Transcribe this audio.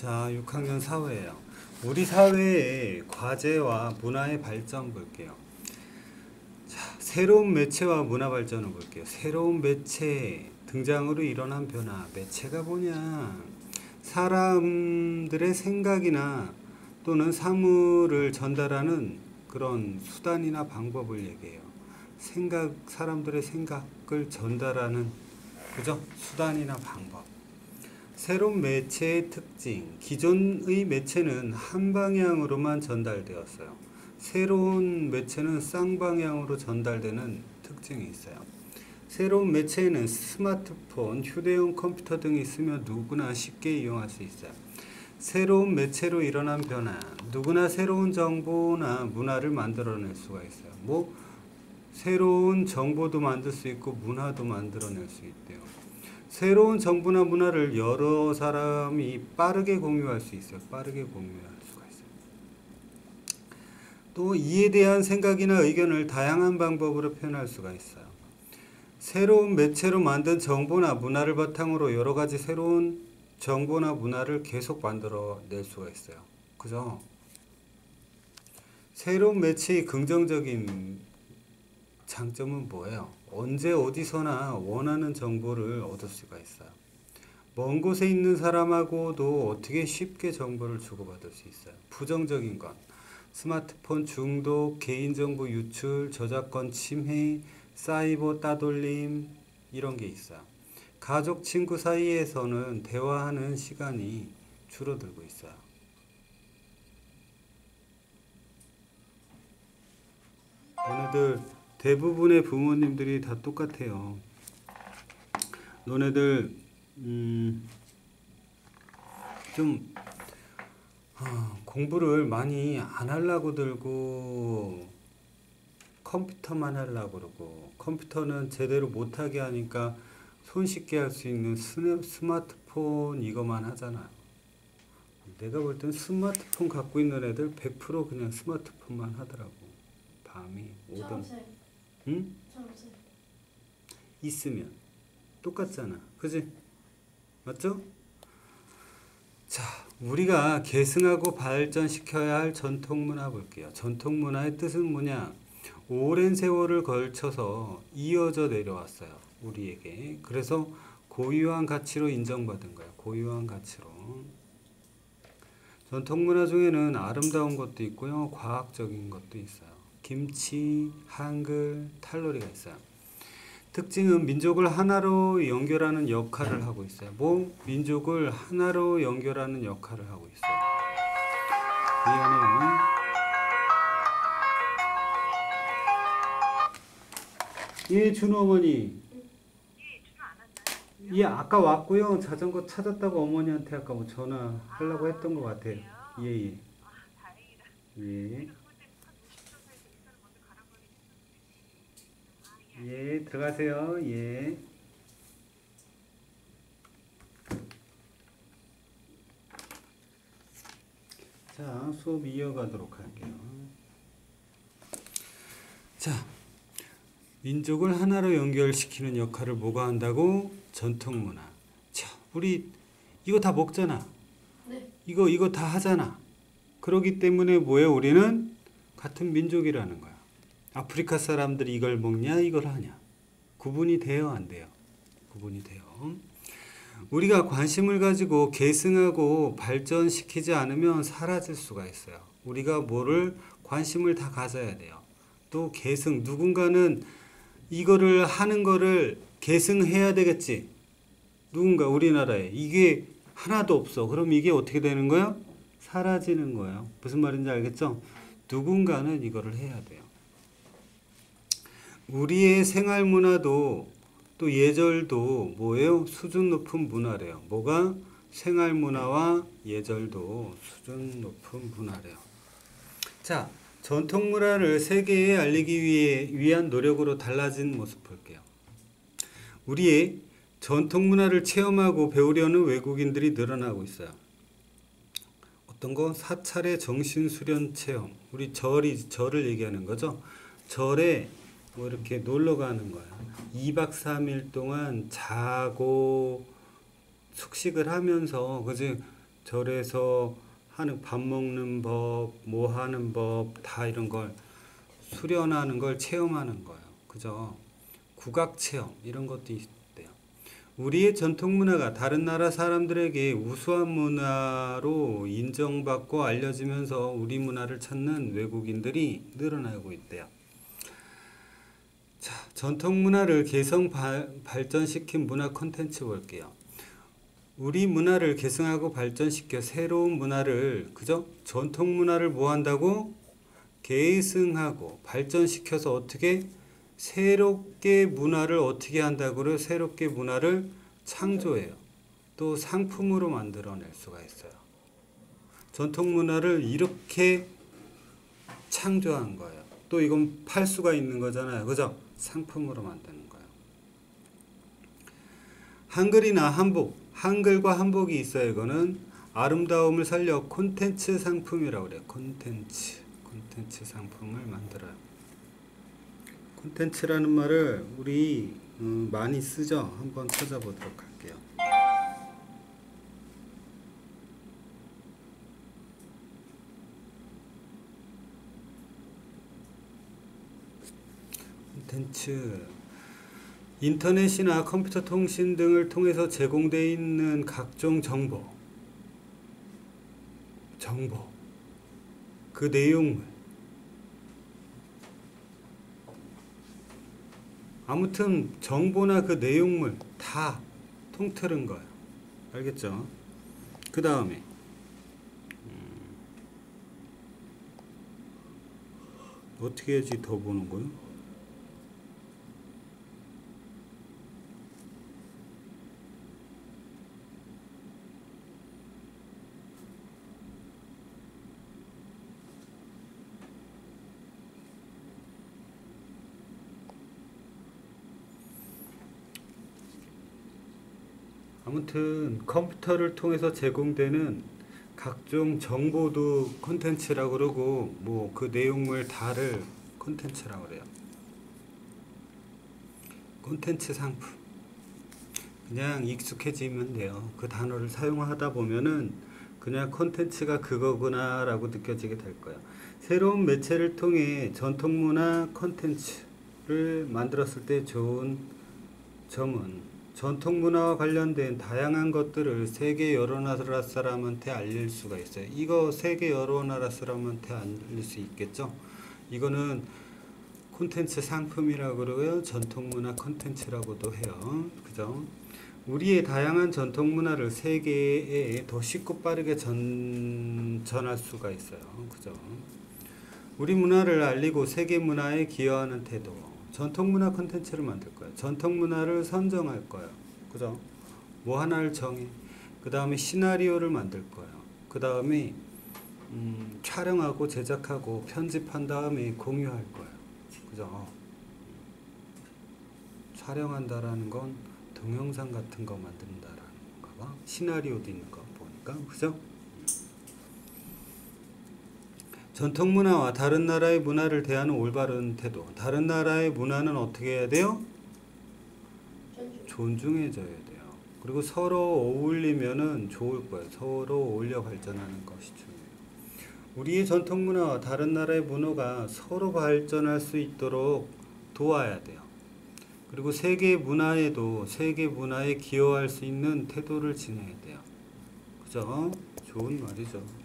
자, 6학년 사회예요. 우리 사회의 과제와 문화의 발전 볼게요. 자, 새로운 매체와 문화 발전을 볼게요. 새로운 매체 등장으로 일어난 변화. 매체가 뭐냐? 사람들의 생각이나 또는 사물을 전달하는 그런 수단이나 방법을 얘기해요. 생각, 사람들의 생각을 전달하는 그죠? 수단이나 방법. 새로운 매체의 특징. 기존의 매체는 한 방향으로만 전달되었어요. 새로운 매체는 쌍방향으로 전달되는 특징이 있어요. 새로운 매체에는 스마트폰, 휴대용 컴퓨터 등이 있으며 누구나 쉽게 이용할 수 있어요. 새로운 매체로 일어난 변화. 누구나 새로운 정보나 문화를 만들어낼 수가 있어요. 뭐 새로운 정보도 만들 수 있고 문화도 만들어낼 수 있대요. 새로운 정보나 문화를 여러 사람이 빠르게 공유할 수 있어요. 빠르게 공유할 수가 있어요. 또 이에 대한 생각이나 의견을 다양한 방법으로 표현할 수가 있어요. 새로운 매체로 만든 정보나 문화를 바탕으로 여러 가지 새로운 정보나 문화를 계속 만들어 낼 수가 있어요. 그죠? 새로운 매체의 긍정적인 장점은 뭐예요? 언제 어디서나 원하는 정보를 얻을 수가 있어요. 먼 곳에 있는 사람하고도 어떻게 쉽게 정보를 주고받을 수 있어요. 부정적인 건 스마트폰 중독, 개인정보 유출, 저작권 침해, 사이버 따돌림 이런 게 있어요. 가족, 친구 사이에서는 대화하는 시간이 줄어들고 있어요. 너네들 대부분의 부모님들이 다 똑같아요. 너네들 음, 좀 어, 공부를 많이 안 하려고 들고 컴퓨터만 하려고 그러고 컴퓨터는 제대로 못하게 하니까 손쉽게 할 수 있는 스마트폰 이거만 하잖아요. 내가 볼 땐 스마트폰 갖고 있는 애들 100% 그냥 스마트폰만 하더라고. 밤이 오던 응? 있으면 똑같잖아. 그지? 맞죠? 자, 우리가 계승하고 발전시켜야 할 전통 문화 볼게요. 전통 문화의 뜻은 뭐냐? 오랜 세월을 걸쳐서 이어져 내려왔어요. 우리에게. 그래서 고유한 가치로 인정받은 거예요. 고유한 가치로. 전통 문화 중에는 아름다운 것도 있고요. 과학적인 것도 있어요. 김치, 한글, 탈놀이가 있어요. 특징은 민족을 하나로 연결하는 역할을 하고 있어요. 뭐 민족을 하나로 연결하는 역할을 하고 있어요. 미안해요. 예, 준호 어머니. 예, 아까 왔고요. 자전거 찾았다고 어머니한테 아까 뭐 전화하려고 했던 것 같아요. 예, 예. 예. 예, 들어가세요. 예. 자, 수업 이어가도록 할게요. 자, 민족을 하나로 연결시키는 역할을 뭐가 한다고? 전통 문화. 자, 우리 이거 다 먹잖아. 네. 이거 이거 다 하잖아. 그러기 때문에 뭐예요? 우리는 같은 민족이라는 거야. 아프리카 사람들이 이걸 먹냐, 이걸 하냐. 구분이 돼요, 안 돼요? 구분이 돼요. 우리가 관심을 가지고 계승하고 발전시키지 않으면 사라질 수가 있어요. 우리가 뭐를 관심을 다 가져야 돼요. 또 계승, 누군가는 이거를 하는 거를 계승해야 되겠지. 누군가 우리나라에 이게 하나도 없어. 그럼 이게 어떻게 되는 거야? 사라지는 거예요. 무슨 말인지 알겠죠? 누군가는 이거를 해야 돼요. 우리의 생활 문화도 또 예절도 뭐예요? 수준 높은 문화래요. 뭐가? 생활 문화와 예절도 수준 높은 문화래요. 자, 전통 문화를 세계에 알리기 위해 위한 노력으로 달라진 모습 볼게요. 우리의 전통 문화를 체험하고 배우려는 외국인들이 늘어나고 있어요. 어떤 거 사찰의 정신 수련 체험. 우리 절이 절을 얘기하는 거죠. 절에 뭐 이렇게 놀러 가는 거야. 2박 3일 동안 자고 숙식을 하면서 그지 절에서 하는 밥 먹는 법, 뭐 하는 법, 다 이런 걸 수련하는 걸 체험하는 거예요. 그죠? 국악 체험 이런 것도 있대요. 우리의 전통 문화가 다른 나라 사람들에게 우수한 문화로 인정받고 알려지면서 우리 문화를 찾는 외국인들이 늘어나고 있대요. 자, 전통 문화를 개성 발, 발전시킨 문화 콘텐츠 볼게요. 우리 문화를 계승하고 발전시켜 새로운 문화를 그죠? 전통 문화를 뭐 한다고? 계승하고 발전시켜서 어떻게 새롭게 문화를 어떻게 한다고요? 새롭게 문화를 창조해요. 또 상품으로 만들어낼 수가 있어요. 전통 문화를 이렇게 창조한 거예요. 또 이건 팔 수가 있는 거잖아요. 그죠? 상품으로 만드는 거예요. 한글이나 한복, 한글과 한복이 있어요. 이거는 아름다움을 살려 콘텐츠 상품이라고 그래요. 콘텐츠, 콘텐츠 상품을 만들어요. 콘텐츠라는 말을 우리 음, 많이 쓰죠. 한번 찾아보도록 할게요. 콘텐츠 인터넷이나 컴퓨터 통신 등을 통해서 제공되어 있는 각종 정보, 정보, 그 내용물, 아무튼 정보나 그 내용물 다 통틀은 거예요. 알겠죠? 그 다음에 어떻게 해야지 더 보는 거요? 아무튼 컴퓨터를 통해서 제공되는 각종 정보도 콘텐츠라고 그러고 뭐 그 내용물 다를 콘텐츠라고 그래요. 콘텐츠 상품. 그냥 익숙해지면 돼요. 그 단어를 사용하다 보면은 그냥 콘텐츠가 그거구나 라고 느껴지게 될 거예요. 새로운 매체를 통해 전통문화 콘텐츠를 만들었을 때 좋은 점은 전통 문화와 관련된 다양한 것들을 세계 여러 나라 사람한테 알릴 수가 있어요. 이거 세계 여러 나라 사람한테 알릴 수 있겠죠? 이거는 콘텐츠 상품이라고 그러고요. 전통 문화 콘텐츠라고도 해요. 그죠? 우리의 다양한 전통 문화를 세계에 더 쉽고 빠르게 전, 전할 수가 있어요. 그죠? 우리 문화를 알리고 세계 문화에 기여하는 태도. 전통 문화 콘텐츠를 만들 거예요. 전통 문화를 선정할 거예요. 그죠? 뭐 하나를 정해. 그 다음에 시나리오를 만들 거예요. 그 다음에 음, 촬영하고 제작하고 편집한 다음에 공유할 거예요. 그죠? 촬영한다라는 건 동영상 같은 거 만든다라는 건가 봐. 시나리오도 있는 거 보니까. 그죠? 전통 문화와 다른 나라의 문화를 대하는 올바른 태도. 다른 나라의 문화는 어떻게 해야 돼요? 존중해줘야 돼요. 그리고 서로 어울리면은 좋을 거예요. 서로 어울려 발전하는 것이 중요해요. 우리의 전통 문화와 다른 나라의 문화가 서로 발전할 수 있도록 도와야 돼요. 그리고 세계 문화에도 세계 문화에 기여할 수 있는 태도를 지내야 돼요. 그죠? 좋은 말이죠.